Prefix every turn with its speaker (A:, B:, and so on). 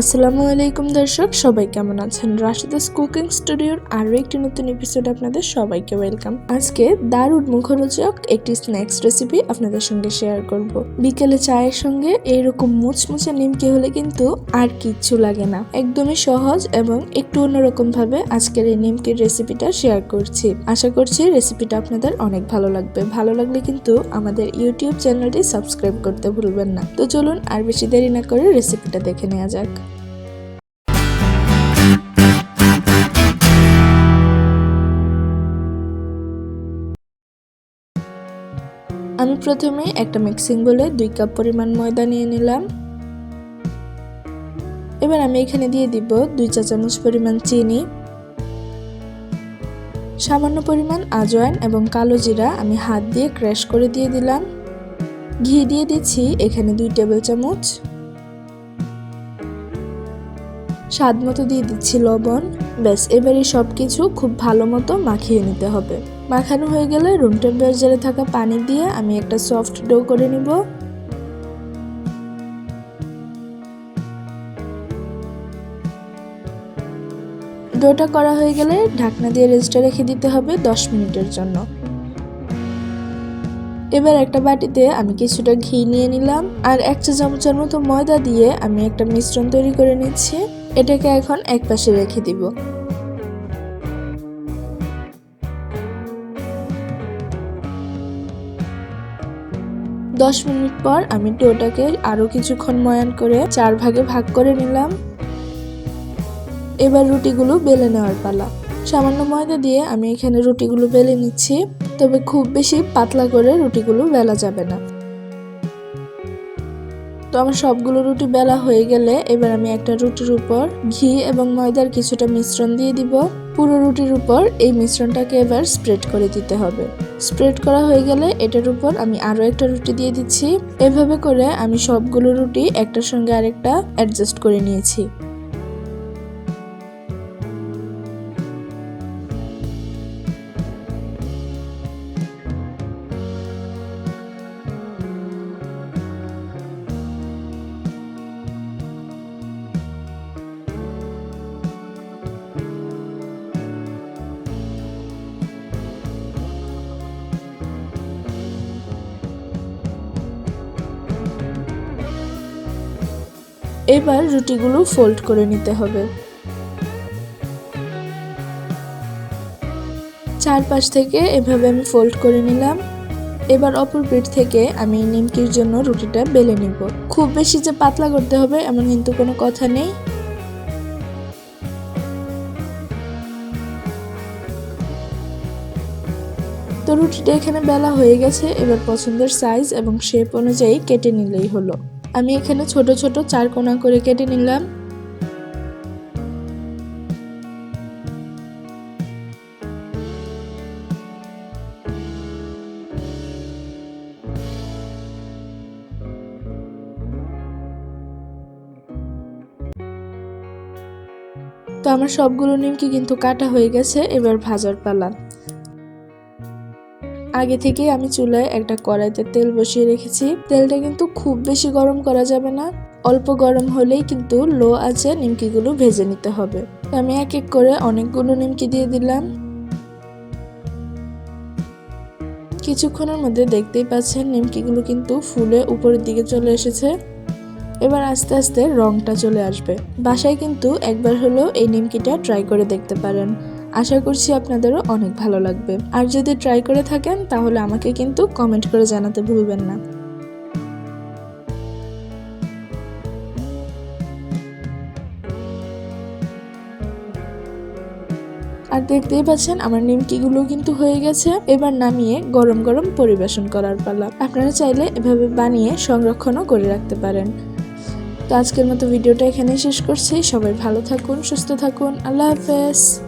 A: আসসালামু আলাইকুম দর্শক, সবাই কেমন আছেন? রাশিদাস কুকিং স্টুডিওর আরও একটি নতুন এপিসোড আপনাদের সবাইকে ওয়েলকাম আজকে দারুণ মুখরোচক একটি স্ন্যাক্স রেসিপি আপনাদের সঙ্গে শেয়ার করব। বিকেলে চায়ের সঙ্গে এইরকম মুচমুচে নিমকি হলে কিন্তু আর কিচ্ছু লাগে না। একদমই সহজ এবং একটু অন্যরকম ভাবে আজকের এই নিমকির রেসিপিটা শেয়ার করছি। আশা করছি রেসিপিটা আপনাদের অনেক ভালো লাগবে। ভালো লাগলে কিন্তু আমাদের ইউটিউব চ্যানেলটি সাবস্ক্রাইব করতে ভুলবেন না। তো চলুন আর বেশি দেরি না করে রেসিপিটা দেখে নেওয়া যাক। আমি প্রথমে একটা মিক্সিং বলে দুই কাপ পরিমাণ ময়দা নিয়ে নিলাম। এবার আমি এখানে দিয়ে দিব দুই চা চামচ পরিমাণ চিনি। সামান্য পরিমাণ আজয়ান এবং কালো জিরা আমি হাত দিয়ে ক্র্যাশ করে দিয়ে দিলাম। ঘি দিয়ে দিচ্ছি এখানে দুই টেবিল চামচ। স্বাদ মতো দিয়ে দিচ্ছি লবণ। ব্যাস, এবারে সব কিছু খুব ভালো মতো মাখিয়ে নিতে হবে। মাখানো হয়ে গেলে রুম টেম্পারেচারে থাকা পানি দিয়ে আমি একটা সফট ডো করে নিব। ডোটা করা হয়ে গেলে ঢাকনা দিয়ে রেস্টে রেখে দিতে হবে দশ মিনিটের জন্য। এবার একটা বাটিতে আমি কিছুটা ঘি নিয়ে নিলাম। আর এক চা চামচের মতো ময়দা দিয়ে আমি একটা মিশ্রণ তৈরি করে নিচ্ছি। এটাকে এখন এক পাশে রেখে দিব। দশ মিনিট পর আমি ডোটাকে আরও কিছুক্ষণ ময়ান করে চার ভাগে ভাগ করে নিলাম। এবার রুটিগুলো বেলে নেওয়ার পালা। সামান্য ময়দা দিয়ে আমি এখানে রুটিগুলো বেলে নিচ্ছি, তবে খুব বেশি পাতলা করে রুটিগুলো বেলা যাবে না। তো আমার সবগুলো রুটি বেলা হয়ে গেলে এবার আমি একটা রুটির উপর ঘি এবং ময়দার কিছুটা মিশ্রণ দিয়ে দিব। পুরো রুটির উপর এই মিশ্রণটাকে এবার স্প্রেড করে দিতে হবে। স্প্রেড করা হয়ে গেলে এটার উপর আমি আরও একটা রুটি দিয়ে দিচ্ছি। এভাবে করে আমি সবগুলো রুটি একটার সঙ্গে আরেকটা অ্যাডজাস্ট করে নিয়েছি। এবার রুটিগুলো ফোল্ড করে নিতে হবে। চারপাশ থেকে এভাবে আমি ফোল্ড করে নিলাম। এবার অপর পিঠ থেকে আমি নিমকির জন্য রুটিটা বেলে নিব। খুব বেশি যে পাতলা করতে হবে এমন কিন্তু কোনো কথা নেই। তো রুটিটা এখানে বেলা হয়ে গেছে, এবার পছন্দের সাইজ এবং শেপ অনুযায়ী কেটে নিলেই হলো। আমি এখানে ছোট ছোট চার কোনা করে কেটে নিলাম। তো আমার সবগুলো নিমকি কিন্তু কাটা হয়ে গেছে, এবার ভাজার পালা। আগে থেকে আমি চুলায় একটা কড়াইতে তেল বসিয়ে রেখেছি। তেলটা কিন্তু খুব বেশি গরম করা যাবে না। অল্প গরম হলেই কিন্তু লো আছে নিমকিগুলো ভেজে নিতে হবে। আমি এক এক করে অনেকগুলো নিমকি দিয়ে দিলাম। কিছুক্ষণের মধ্যে দেখতেই পাচ্ছেন নিমকিগুলো কিন্তু ফুলে উপরের দিকে চলে এসেছে। এবার আস্তে আস্তে রংটা চলে আসবে। বাসায় কিন্তু একবার হলেও এই নিমকিটা ট্রাই করে দেখতে পারেন। আশা করছি আপনাদেরও অনেক ভালো লাগবে। আর যদি ট্রাই করে থাকেন, তাহলে আমাকে কিন্তু কমেন্ট করে জানাতে ভুলবেন না। আর দেখতেই পাচ্ছেন, আমার নিমকিগুলো কিন্তু হয়ে গেছে। এবার নামিয়ে গরম গরম পরিবেশন করার পালা। আপনারা চাইলে এভাবে বানিয়ে সংরক্ষণও করে রাখতে পারেন। তো আজকের মতো ভিডিওটা এখানেই শেষ করছি। সবাই ভালো থাকুন, সুস্থ থাকুন। আল্লাহ হাফেজ।